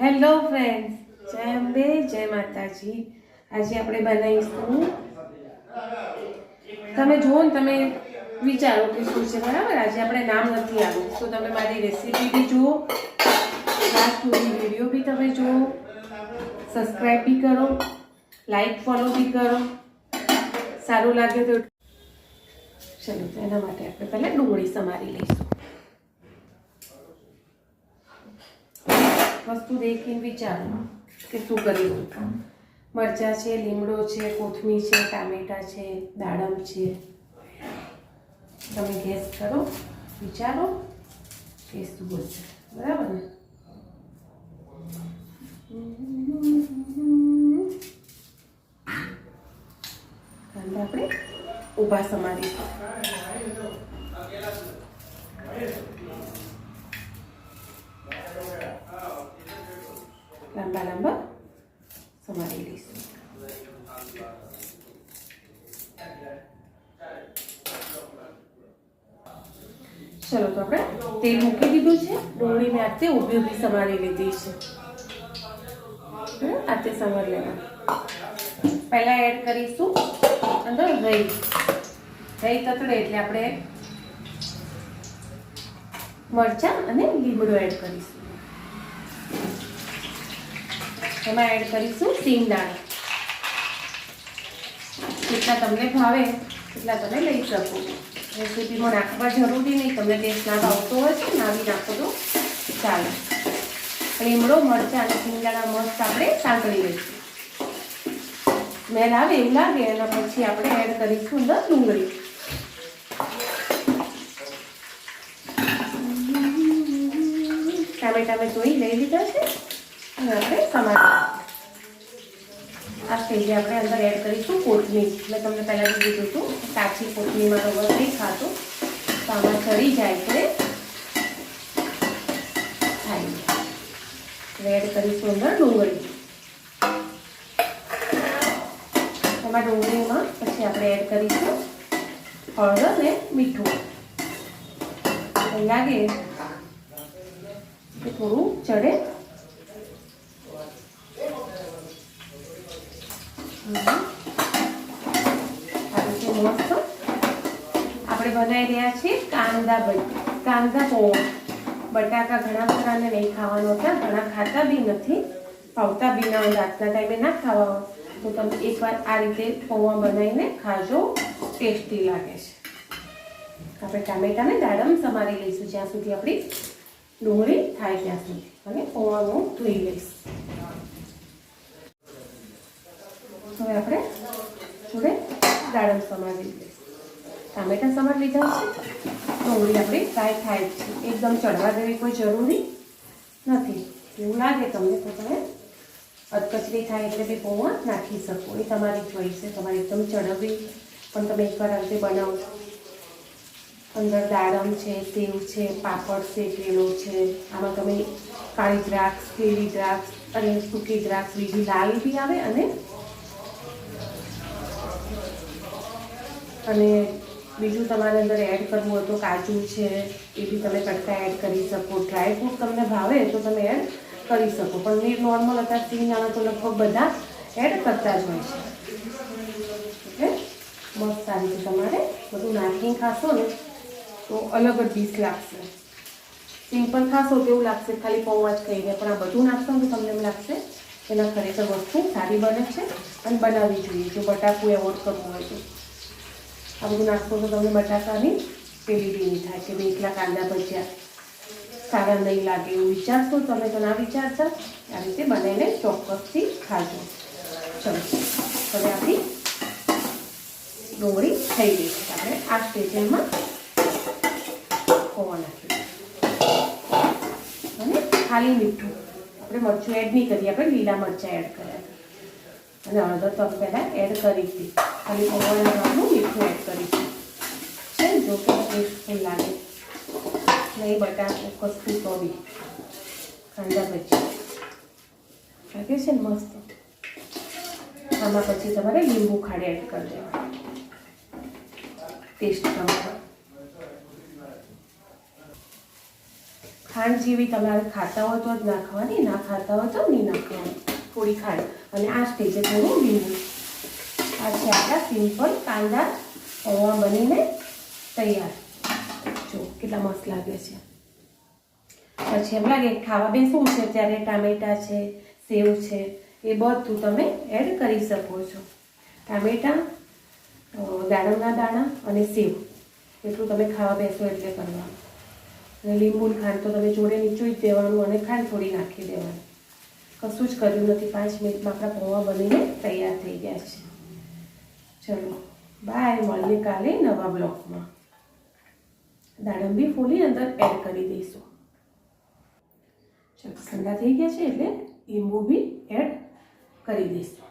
Hello friends, જય અંબે, જય માતાજી. આજે આપણે બનાવીશું તમે જુઓ ને, તમે વિચારો કે શું છે, બરાબર? આજે આપણે નામ નથી આવ્યું. તો તમે મારી રેસીપી બી જુઓ લાસ્ટ સુધી વીડિયો બી તમે જુઓ. સબસ્ક્રાઈબ બી કરો લાઈક ફોલો બી કરો. સારું લાગે તો ચલો, તો એના માટે આપણે પહેલાં ડુંગળી સમારી લઈશું. વસ્તુ દેખીને વિચારો કે શું કર્યું મરચાં છે, લીમડો છે, કોથમીર છે, ટામેટાં છે, દાડમ છે. તમે ગેસ કરો, વિચારો કે શું બોલશે બરાબર ને? આપણે ઊભા સમારીશું. લાંબા લાંબા સમારી લઈશું ચલો તો આપણે તેલ મૂકી દીધું છે ડુંગળી મેં આતે ઊભી સમારી લીધી છે આતે સમાર લેવા પહેલાં એડ કરીશું અંદર રહી રહી તતડે એટલે આપણે મરચાં અને લીમડો એડ કરીશું. એમાં એડ કરીશું સિંગદાણા જેટલા તમને ભાવે એટલા તમે લઈ શકો. રેસીપીમાં નાખવા જરૂરી નહીં. તમને ટેસ્ટ ના ભાવતો હોય છે નાવી નાખો તો ચાલે. લીમડો મરચાં અને સિંગદાણા મસ્ત આપણે સાંકળી લઈશું. મેલ આવે એવું લાગે એના પછી આપણે એડ કરીશું અંદર ડુંગળી. ટામેટા મેં ધોઈ લઈ લીધા છે. અને આપણે આ સ્ટેજે આપણે અંદર એડ કરીશું કોથમીર. મેં તમને પહેલાં કીધું હતું કાચી કોથમીરમાં રબર નહીં ખાતો. તો આમાં ચડી જાય એટલે થાય એડ કરીશું અંદર ડુંગળી. એમાં ડુંગળીમાં પછી આપણે એડ કરીશું હળદર અને મીઠું. લાગે થોડું ચડે આ રીતે મસ્ત આપણે બનાવી રહ્યા છીએ કાંદા ભજી કાંદા પૌવા બટાકા ઘણા બધાને નહીં ખાવાનો હતા, ઘણા ખાતા બી નથી ફાવતા બી ના રાતના ટાઈમે ના ખાવા તો તમે એકવાર આ રીતે પૌવા બનાવીને ખાજો, ટેસ્ટી લાગે છે. આપણે ટામેટાને દાડમ સમારી લઈશું જ્યાં સુધી આપણી ડુંગળી થાય ત્યાં સુધી. અને પૌવાનું ધોઈ લઈશું હવે આપણે જોડે દાડમ સમારી લઈશું ટામેટા સમારી લીધા છે. ડુંગળી આપણી ફ્રાય થાય છે. એકદમ ચડવા દેવી કોઈ જરૂરી નથી. એવું લાગે તમને તો તમે અધકચરી થાય એટલે બી પૌવા નાખી શકો. એ તમારી ચોઈસ છે. તમારે એકદમ ચડવી પણ તમે એકવાર આ રીતે બનાવો. અંદર દાડમ છે, સેવ છે, પાપડ શેકેલો છે. આમાં તમે કાળી દ્રાક્ષ, કેળી દ્રાક્ષ અને સૂકી દ્રાક્ષ, બીજી લાલ બી આવે અને અને બીજું તમારે અંદર એડ કરવું હોય તો કાજુ છે, એ બી તમે કટકા એડ કરી શકો. ડ્રાય ફ્રૂટ તમને ભાવે તો તમે એડ કરી શકો. પણ મેં નોર્મલ અત્યારે સિંગદાણા તો લગભગ બધા એડ કરતા જ હોય છે. એટલે મસ્ત આ રીતે તમારે બધું નાખીને ખાશો ને તો અલગ જ ડીશ લાગશે. સિમ્પલ ખાશો તો લાગશે ખાલી પૌવા જ ખાઈને પણ આ બધું નાખશો ને તો તમને એમ લાગશે એના ખરેખર વસ્તુ સારી બને છે અને બનાવવી જોઈએ. જો બટાકું એવોર્ડ કરવું હોય તો. આ બધું નાખશો તો તમને બટાકાની પેલી નહીં થાય કે એકલા કાંદા ભજીયા. સારા નહીં લાગે એવું વિચારશો તમે તો ના વિચારશો. આ રીતે બનાવીને ચોક્કસથી ખાજો. ચલો, હવે આપણી ડુંગળી થઈ ગઈ છે. આપણે આ સ્ટેજમાં પૌવા નાખીએ અને ખાલી મીઠું. આપણે મરચું એડ નહીં કરીએ, આપણે લીલા મરચાં એડ કર્યા અને તો આપણે પહેલાં એડ કરી ખાલી પૌવાના નામનું મીઠું એડ કરીશું છે જો કે ટેસ્ટફુલ લાગે. નહીં બટાકું કસ્તું તો બી કાંદા ભજી લાગે છે ને મસ્ત? આમાં પછી તમારે લીંબુ ખાડે એડ કરી દેવા ટેસ્ટ પ્રમાણે. ખાંડ જેવી તમારે ખાતા હોય તો જ નાખવાની ના ખાતા હોય તો નહીં નાખવાની થોડી ખાંડ અને આ સ્ટેજે થોડું લીંબુ. આ છે આપણા સિમ્પલ કાંદા પૌવા બનીને તૈયાર. જો, કેટલા મસ્ત લાગે છે. પછી એમ લાગે ખાવા બેસવું છે? ત્યારે ટામેટા છે, સેવ છે, એ બધું તમે એડ કરી શકો છો. ટામેટા દાડમના દાણા અને સેવ. એટલું તમે ખાવા બેસો એટલે કરવાનું. અને લીંબુ ખાંડ તો તમે જોડે નીચોઈ જ દેવાનું અને ખાંડ થોડી નાખી દેવાની. કશું જ કર્યું નથી પાંચ મિનિટમાં આપણા પૌવા બનીને તૈયાર થઈ ગયા છે ચલો બાય મળીએ કાલે નવા બ્લોકમાં દાડંબી ફૂલી અંદર એડ કરી દઈશું ચલો ઠંડા થઈ ગયા છે એટલે લીંબુ બી એડ કરી દઈશું